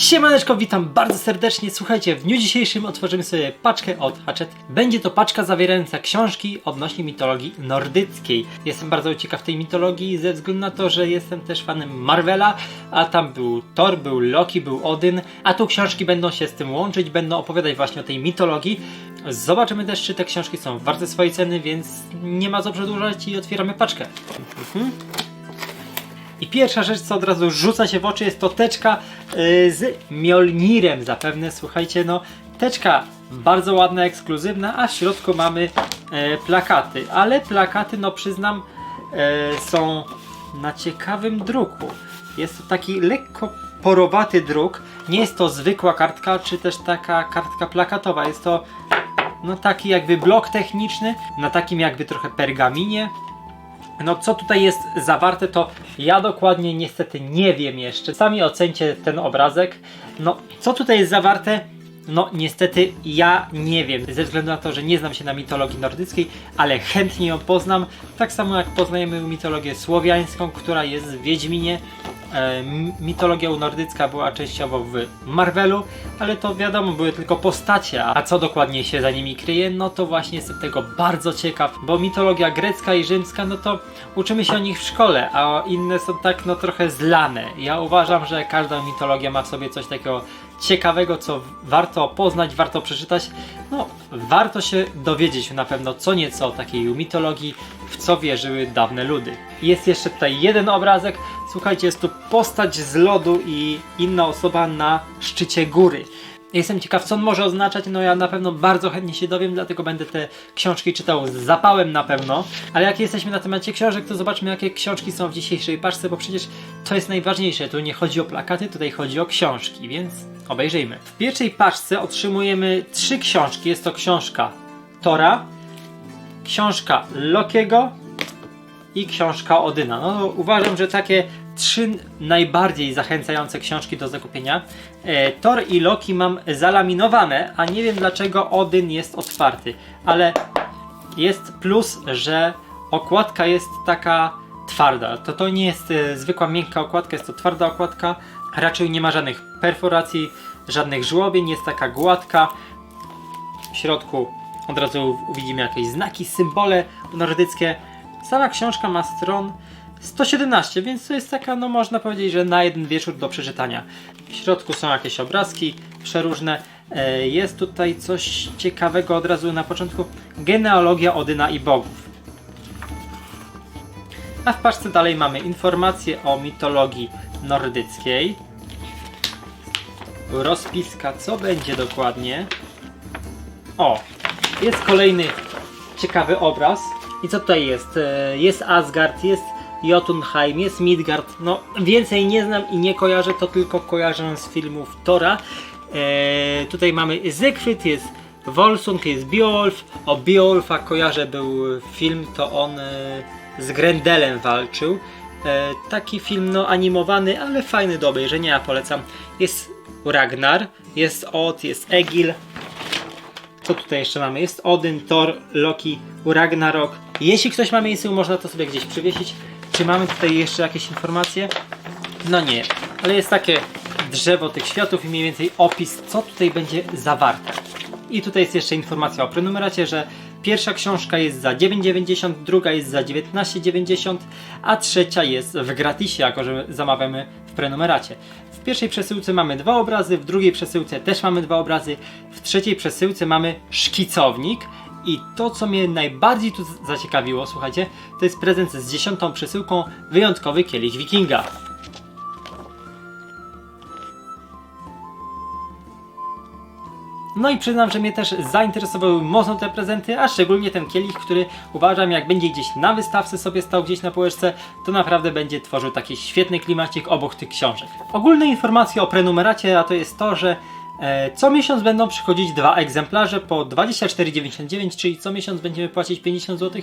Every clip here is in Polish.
Siemaneczko, witam bardzo serdecznie. Słuchajcie, w dniu dzisiejszym otworzymy sobie paczkę od Hatchet. Będzie to paczka zawierająca książki odnośnie mitologii nordyckiej. Jestem bardzo ciekaw tej mitologii ze względu na to, że jestem też fanem Marvela, a tam był Thor, był Loki, był Odyn, a tu książki będą się z tym łączyć, będą opowiadać właśnie o tej mitologii. Zobaczymy też, czy te książki są warte swojej ceny, więc nie ma co przedłużać i otwieramy paczkę. Mhm. I pierwsza rzecz, co od razu rzuca się w oczy, jest to teczka y, z Mjolnirem zapewne. Słuchajcie, no teczka bardzo ładna, ekskluzywna, a w środku mamy e, plakaty. Ale plakaty, no przyznam, e, są na ciekawym druku. Jest to taki lekko porowaty druk. Nie jest to zwykła kartka, czy też taka kartka plakatowa. Jest to no taki jakby blok techniczny na takim jakby trochę pergaminie. No co tutaj jest zawarte, to ja dokładnie niestety nie wiem jeszcze. Sami ocencie ten obrazek. No co tutaj jest zawarte? No niestety ja nie wiem, ze względu na to, że nie znam się na mitologii nordyckiej, ale chętnie ją poznam. Tak samo jak poznajemy mitologię słowiańską, która jest w Wiedźminie. E, mitologia nordycka była częściowo w Marvelu, ale to wiadomo, były tylko postacie, a co dokładnie się za nimi kryje, no to właśnie jestem tego bardzo ciekaw, bo mitologia grecka i rzymska, no to uczymy się o nich w szkole, a inne są tak no trochę zlane. Ja uważam, że każda mitologia ma w sobie coś takiego ciekawego, co warto poznać, warto przeczytać. No, warto się dowiedzieć na pewno co nieco o takiej mitologii, w co wierzyły dawne ludy. Jest jeszcze tutaj jeden obrazek. Słuchajcie, jest tu postać z lodu i inna osoba na szczycie góry. Jestem ciekaw, co on może oznaczać. No, ja na pewno bardzo chętnie się dowiem, dlatego będę te książki czytał z zapałem na pewno. Ale jak jesteśmy na temacie książek, to zobaczmy, jakie książki są w dzisiejszej paczce, bo przecież to jest najważniejsze. Tu nie chodzi o plakaty, tutaj chodzi o książki, więc obejrzyjmy. W pierwszej paczce otrzymujemy trzy książki. Jest to książka Tora, książka Lokiego i książka Odyna. No uważam, że takie trzy najbardziej zachęcające książki do zakupienia. E, Thor i Loki mam zalaminowane, a nie wiem dlaczego Odyn jest otwarty, ale jest plus, że okładka jest taka twarda. To to nie jest e, zwykła miękka okładka, jest to twarda okładka. Raczej nie ma żadnych perforacji, żadnych żłobień, jest taka gładka. W środku od razu widzimy jakieś znaki, symbole nordyckie. Sama książka ma stron 117, więc to jest taka, no można powiedzieć, że na jeden wieczór do przeczytania. W środku są jakieś obrazki przeróżne. E, Jest tutaj coś ciekawego od razu na początku. Genealogia Odyna i bogów. A w paczce dalej mamy informacje o mitologii nordyckiej. Rozpiska, co będzie dokładnie. O, jest kolejny ciekawy obraz. I co tutaj jest? E, Jest Asgard, jest Jotunheim, jest Midgard. No, więcej nie znam i nie kojarzę, to tylko kojarzę z filmów Tora. E, tutaj mamy Siegfried, jest Volsung, jest Beowulf. O Beowulfa kojarzę, był film, to on e, z Grendelem walczył. E, taki film no animowany, ale fajny do obejrzenia, ja polecam. Jest Ragnar, jest Od, jest Egil, co tutaj jeszcze mamy? Jest Odyn, Thor, Loki, Ragnarok. Jeśli ktoś ma miejsce, można to sobie gdzieś przywiesić. Czy mamy tutaj jeszcze jakieś informacje? No nie, ale jest takie drzewo tych światów i mniej więcej opis, co tutaj będzie zawarte. I tutaj jest jeszcze informacja o prenumeracie, że pierwsza książka jest za 9,90, druga jest za 19,90, a trzecia jest w gratisie, jako że zamawiamy w prenumeracie. W pierwszej przesyłce mamy dwa obrazy, w drugiej przesyłce też mamy dwa obrazy, w trzeciej przesyłce mamy szkicownik. I to, co mnie najbardziej tu zaciekawiło, słuchajcie, to jest prezent z dziesiątą przesyłką wyjątkowy kielich wikinga. No i przyznam, że mnie też zainteresowały mocno te prezenty, a szczególnie ten kielich, który uważam, jak będzie gdzieś na wystawce sobie stał gdzieś na półeczce, to naprawdę będzie tworzył taki świetny klimacik obok tych książek. Ogólne informacje o prenumeracie, a to jest to, że Co miesiąc będą przychodzić dwa egzemplarze po 24,99, czyli co miesiąc będziemy płacić 50 zł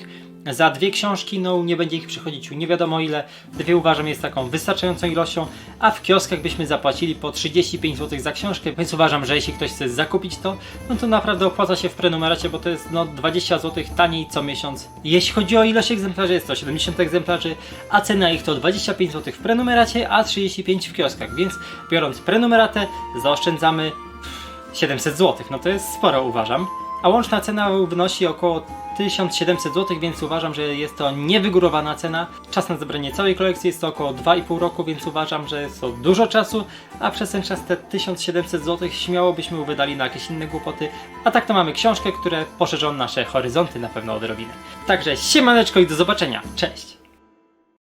za dwie książki. No nie będzie ich przychodzić nie wiadomo ile. Dwie uważam jest taką wystarczającą ilością, a w kioskach byśmy zapłacili po 35 zł za książkę, więc uważam, że jeśli ktoś chce zakupić to, no to naprawdę opłaca się w prenumeracie, bo to jest no 20 zł taniej co miesiąc. Jeśli chodzi o ilość egzemplarzy, jest to 70 egzemplarzy, a cena ich to 25 zł w prenumeracie, a 35 w kioskach, więc biorąc prenumeratę zaoszczędzamy 700 zł. No to jest sporo uważam. A łączna cena wynosi około 1700 zł, więc uważam, że jest to niewygórowana cena. Czas na zebranie całej kolekcji jest to około 2,5 roku, więc uważam, że jest to dużo czasu, a przez ten czas te 1700 zł śmiało byśmy wydali na jakieś inne głupoty. A tak to mamy książkę, które poszerzą nasze horyzonty na pewno odrobinę. Także siemaneczko i do zobaczenia. Cześć!